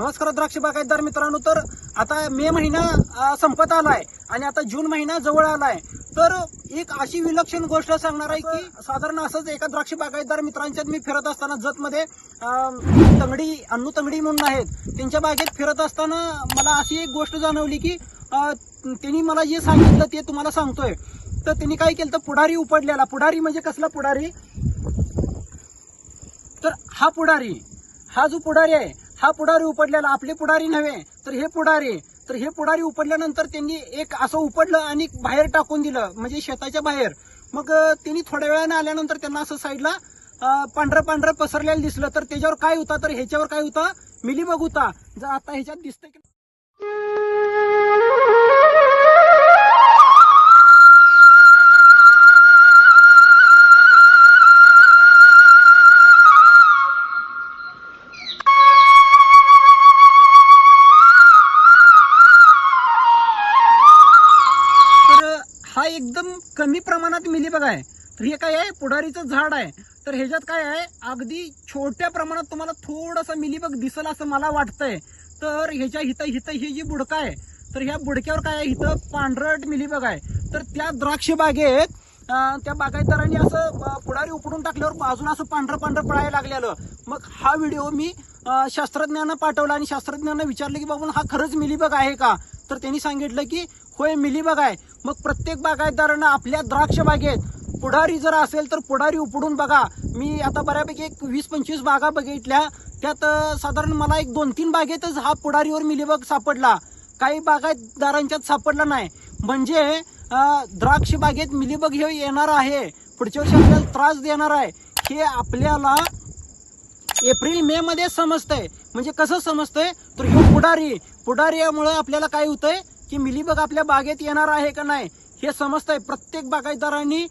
नमस्कार द्राक्ष बागायतदार मित्रांनो तर आता मे महिना संपत आलाय आणि आता जून महिना जवळ आलाय. तर एक अशी विलक्षण गोष्ट सांगणार आहे की साधारण असंच एका द्राक्ष बागायतदार मित्रांच्यात मी फिरत असताना जतमध्ये तंगडी अन्नू तंगडी म्हणून आहेत. त्यांच्या बागेत फिरत असताना मला अशी एक गोष्ट जाणवली की त्यांनी मला जे सांगितलं ते तुम्हाला सांगतोय. तर त्यांनी काय केलं तर पुढारी उपडलेला. पुढारी म्हणजे कसला पुढारी? तर हा पुढारी हा जो पुढारी आहे हा पुढारी उपडलेला आपले पुढारी नव्हे तर हे पुढारी. तर हे पुढारी उपडल्यानंतर त्यांनी एक असं उपडलं आणि बाहेर टाकून दिलं म्हणजे शेताच्या बाहेर. मग त्यांनी थोड्या वेळाने आल्यानंतर त्यांना असं साईडला पांढरं पांढरं पसरलेलं दिसलं. तर त्याच्यावर काय होता? तर ह्याच्यावर काय होता? मिलीबग होता. जर आता ह्याच्यात दिसतंय की हा एकदम कमी प्रमाणात मिलीबग आहे तर हे काय आहे? पुढारीचं झाड आहे. तर ह्याच्यात काय आहे? अगदी छोट्या प्रमाणात तुम्हाला थोडासा मिलीबग दिसल असं मला वाटतंय. तर ह्याच्या हिथं हिथं ही जी बुडका आहे तर ह्या बुडक्यावर काय आहे? इथं पांढरट मिलीबग आहे तर त्या द्राक्ष बागेत त्या बागायतदारांनी असं पुढारी उपडून टाकल्यावर बाजून असं पांढरं पांढरं पळायला लागलेलं. मग हा व्हिडिओ मी शास्त्रज्ञांना पाठवला आणि शास्त्रज्ञांना विचारलं की बाबून हा खरंच मिलीबग आहे का? तर त्यांनी सांगितलं की होय मिलीबग आहे. मग प्रत्येक बागायतदारानं आपल्या द्राक्ष बागेत पुढारी जर असेल तर पुढारी उपडून बघा. मी आता बऱ्यापैकी एक वीस पंचवीस बागा बघितल्या. त्यात साधारण मला एक दोन तीन बागेतच हा पुढारीवर मिलीबग सापडला. काही बागायतदारांच्यात सापडला नाही. म्हणजे द्राक्ष बागेत मिलीबग हे येणार आहे. पुढच्या वर्षी आपल्याला त्रास देणार आहे. हे आपल्याला एप्रिल मे मध्ये समजतंय. म्हणजे कसं समजतंय? तर ह्यो पुढारी पुढारी यामुळे आपल्याला काय होतंय? की मिलीबग आपल्या बागेत येणार आहे का नाही हे समजतंय. प्रत्येक बागायतदारांनी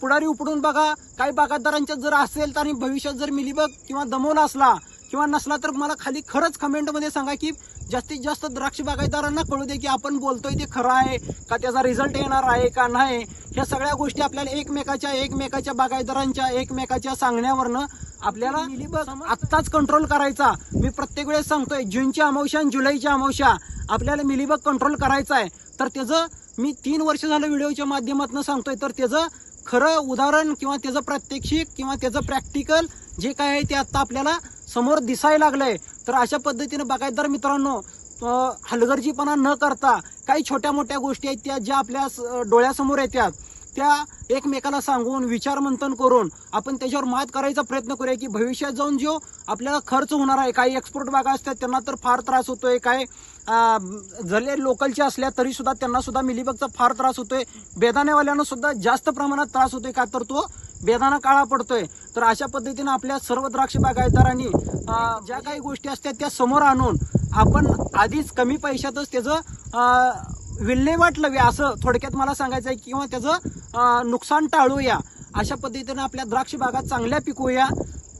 पुढारी उपडून बघा. काही बागायतदारांच्या जर असेल तर भविष्यात जर मिलीबग किंवा दमवला असला किंवा नसला तर मला खाली खरंच कमेंटमध्ये सांगा की जास्तीत जास्त द्राक्ष बागायतदारांना कळू दे की आपण बोलतोय ते खरं आहे का त्याचा रिझल्ट येणार आहे का नाही. ह्या सगळ्या गोष्टी आपल्याला एकमेकाच्या एकमेकाच्या बागायतदारांच्या एकमेकाच्या सांगण्यावरनं आपल्याला मिलीबग आत्ताच कंट्रोल करायचा. मी प्रत्येक वेळेस सांगतोय जूनची अमावस्या आणि जुलैची अमावस्या आपल्याला मिलीबग कंट्रोल करायचा आहे. तर त्याचं मी तीन वर्ष झालं व्हिडिओच्या माध्यमातून सांगतोय. तर त्याचं खरं उदाहरण किंवा त्याचं प्रात्यक्षिक किंवा त्याचं प्रॅक्टिकल जे काय आहे ते आता आपल्याला समोर दिसायला लागलंय. तर अशा पद्धतीने बागायतदार मित्रांनो हलगर्जीपणा न करता काही छोट्या मोठ्या गोष्टी आहेत त्या ज्या आपल्या स- डोळ्यासमोर येतात. त्या एकमेकाला सांगून विचारमंथन करून आपण त्याच्यावर मात करायचा प्रयत्न करूया की भविष्यात जाऊन जो आपल्याला खर्च होणार आहे काही एक्सपोर्ट बागा असतात त्यांना तर फार त्रास होतोय. काय अं, जले लोकलचे असल्या तरी सुद्धा त्यांना सुद्धा मिलीबगचा फार त्रास होतोय. बेदाण्यावाल्यांना सुद्धा जास्त प्रमाणात त्रास होतोय का तर तो बेदाना काळा पडतोय. तर अशा पद्धतीने आपल्या सर्व द्राक्ष बागायतदारांनी ज्या काही गोष्टी असतात त्या समोर आणून आपण आधीच कमी पैशातच त्याचं विल्हेवाट लावूया असं थोडक्यात मला सांगायचं आहे किंवा त्याचं नुकसान टाळूया. अशा पद्धतीने आपल्या द्राक्ष बागा चांगल्या पिकवूया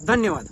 धन्यवाद.